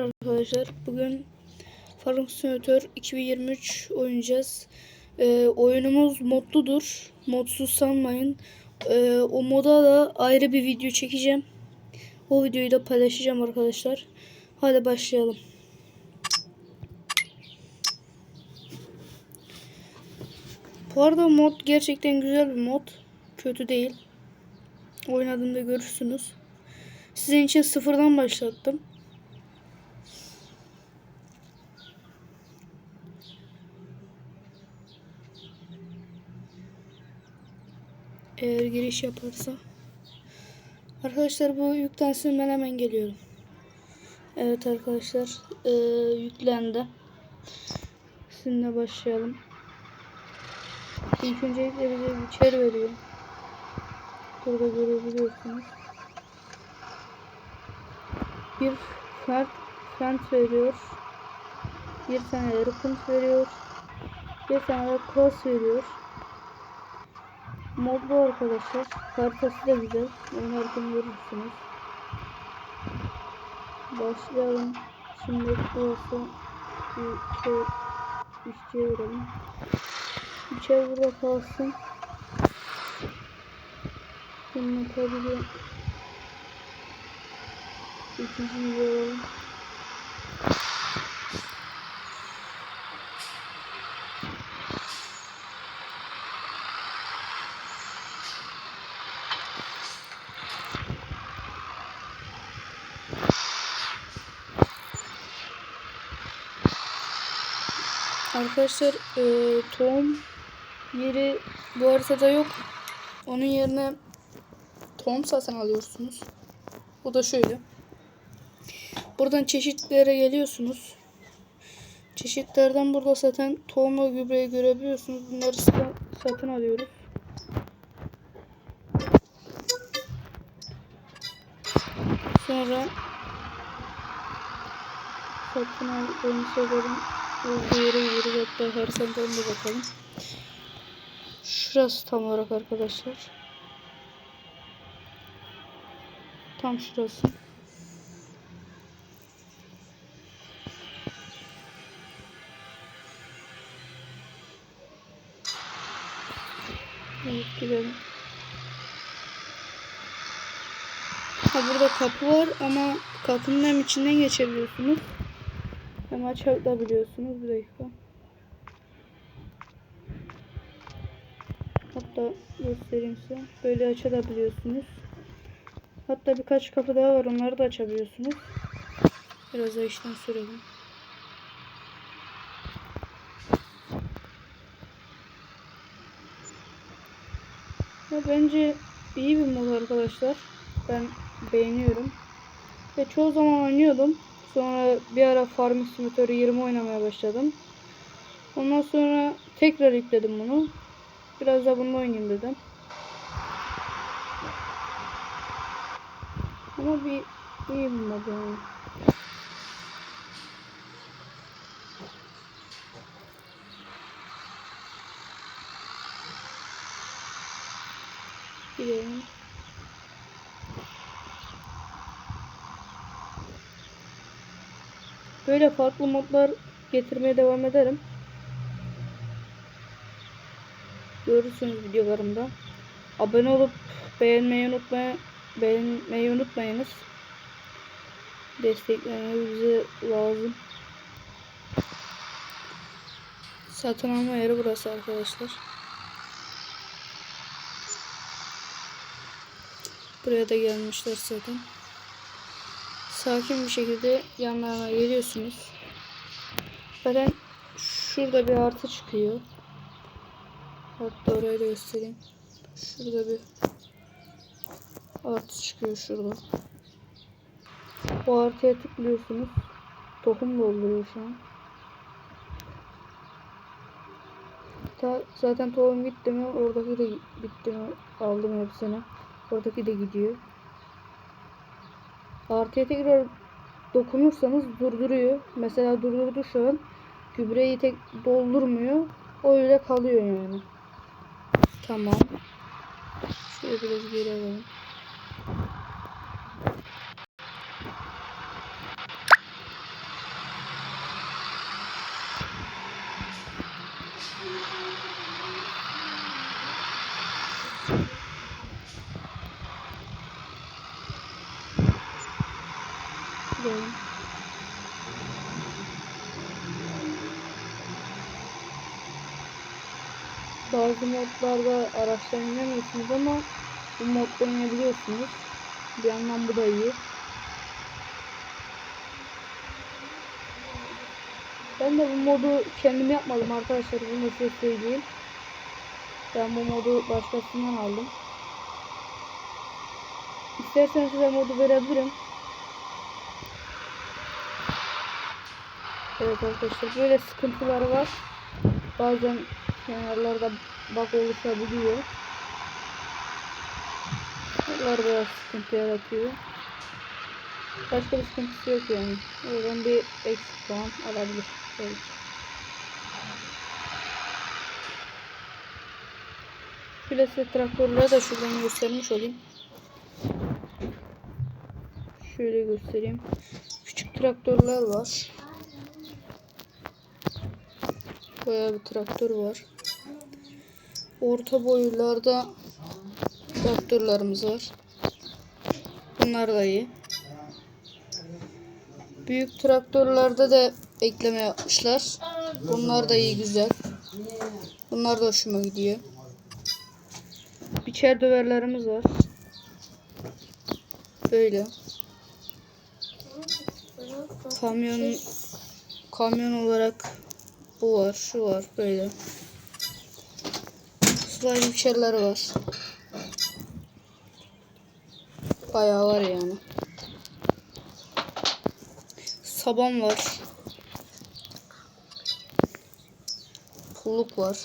Arkadaşlar bugün Farming Simulator 2023 oynayacağız. Ee, oyunumuz modludur. Modsuz sanmayın. Ee, o moda da ayrı bir video çekeceğim. O videoyu da paylaşacağım arkadaşlar. Hadi başlayalım. Bu arada mod gerçekten güzel bir mod. Kötü değil. Oynadığımda görürsünüz. Sizin için sıfırdan başlattım. Eğer giriş yaparsa. Arkadaşlar bu yüklensin ben hemen geliyorum. Evet arkadaşlar ee, yüklendi. Sizinle başlayalım. İlk öncelikle bize bir içeri veriyor. Burada görebiliyorsunuz. Bir fert, fert veriyor. Bir tane rıkınt veriyor. Bir tane de cross veriyor. Modlu arkadaşlar. Haritası da güzel. Oynarken görürsünüz. Başlayalım. Şimdi burası bir şey. Bir şey burada kalsın. Şimdi tabii de ikinci bir Arkadaşlar e, tohum yeri bu haritada yok. Onun yerine tohum satın alıyorsunuz. Bu da şöyle. Buradan çeşitlere geliyorsunuz. Çeşitlerden burada zaten tohum ve gübreyi görebiliyorsunuz. Bunları sa- satın alıyoruz. Sonra satın aldığım yere gidiyoruz. Hatta haritandan da bakalım. Şurası tam olarak arkadaşlar. Tam şurası. Evet gidelim. Ha burada kapı var ama kapının hem içinden geçebiliyorsunuz. Hem açabiliyorsunuz. Bir dakika. Hatta göstereyim size. Böyle açabiliyorsunuz. Hatta birkaç kapı daha var. Onları da açabiliyorsunuz. Biraz da işten sürelim. Ya bence iyi bir mod arkadaşlar. Ben beğeniyorum. Ve çoğu zaman oynuyordum. Sonra bir ara Farming Simulator 20 oynamaya başladım. Ondan sonra tekrar yükledim bunu. Biraz da bununla oynayayım dedim. Ama bir iyi mod yani. Gidelim. Böyle farklı modlar getirmeye devam ederim. Görürsünüz videolarımda. Abone olup beğenmeyi unutmayın. Beğenmeyi unutmayınız. Desteklemeniz lazım. Satın alma yeri burası arkadaşlar. Buraya da gelmişler zaten. Sakin bir şekilde yanlarına geliyorsunuz. Zaten şurada bir artı çıkıyor. Hatta orayı da göstereyim. Şurada bir artı çıkıyor şurada. O artıya tıklıyorsunuz. Tohum dolduruyor şu an. Ta, zaten tohum gitti mi oradaki de bitti mi aldım hepsini. Oradaki de gidiyor. Artıya tekrar dokunursanız durduruyor. Mesela durdurdu şu an. Gübreyi tek doldurmuyor. O öyle kalıyor yani. Tamam. Şöyle biraz geri alalım. Bazı modlarda araçtan inemiyorsunuz ama bu modda inebiliyorsunuz. Bir yandan bu da iyi. Ben de bu modu kendim yapmadım arkadaşlar. Bunu size söyleyeyim. Ben bu modu başkasından aldım. İsterseniz size modu verebilirim. Evet arkadaşlar böyle sıkıntıları var. Bazen kenarlarda bak oluşabiliyor. Bunlar biraz sıkıntı yaratıyor. Başka bir sıkıntısı yok yani. O yüzden bir eksik puan alabilir. Evet. Size traktörleri de şuradan göstermiş olayım. Şöyle göstereyim. Küçük traktörler var. Bayağı bir traktör var. Orta boylarda traktörlerimiz var. Bunlar da iyi. Büyük traktörlerde de ekleme yapmışlar. Bunlar da iyi güzel. Bunlar da hoşuma gidiyor. Biçer döverlerimiz var. Böyle. Kamyon kamyon olarak bu var, şu var böyle. Slime biçerleri var. Bayağı var yani. Saban var. Pulluk var.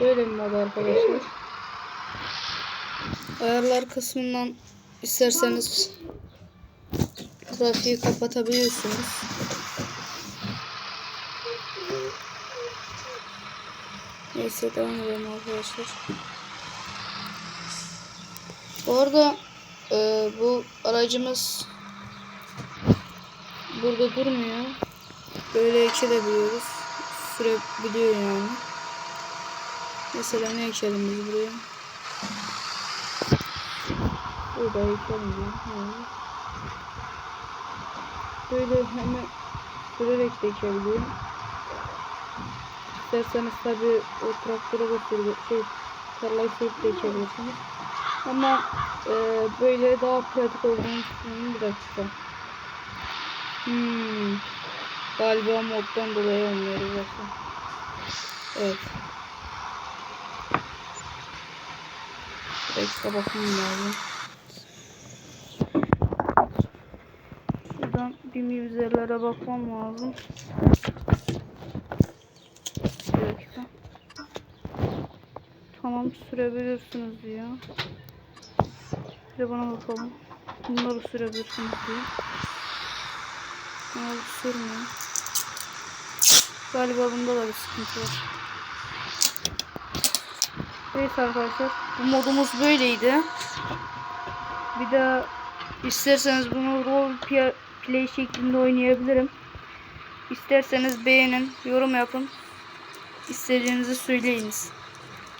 Böyle bir mod arkadaşlar. Ayarlar kısmından isterseniz trafiği kapatabiliyorsunuz. Neyse devam edelim arkadaşlar. Bu arada e, bu aracımız burada durmuyor. Böyle ekilebiliyoruz. Sürebiliyor yani. Mesela ne ekelim biz buraya? Burada ekelim ya. Böyle hemen sürerek de ekebiliyor. İsterseniz tabi o traktöre götürüp şey tarlayı sürüp de ekebilirsiniz. Ama e, böyle daha pratik olduğunu düşünüyorum bir dakika. Hmm. Galiba moddan dolayı olmuyor burası. Evet. Bir dakika bakmam lazım. Şuradan bir mivzerlere bakmam lazım. Bir dakika. Tamam sürebilirsiniz diyor. Bir de bana bakalım. Bunları sürebilirsiniz diyor. Ama bu sürmüyor. Galiba bunda da bir sıkıntı var. Evet arkadaşlar. Bu modumuz böyleydi. Bir daha isterseniz bunu rol play şeklinde oynayabilirim. İsterseniz beğenin, yorum yapın. İstediğinizi söyleyiniz.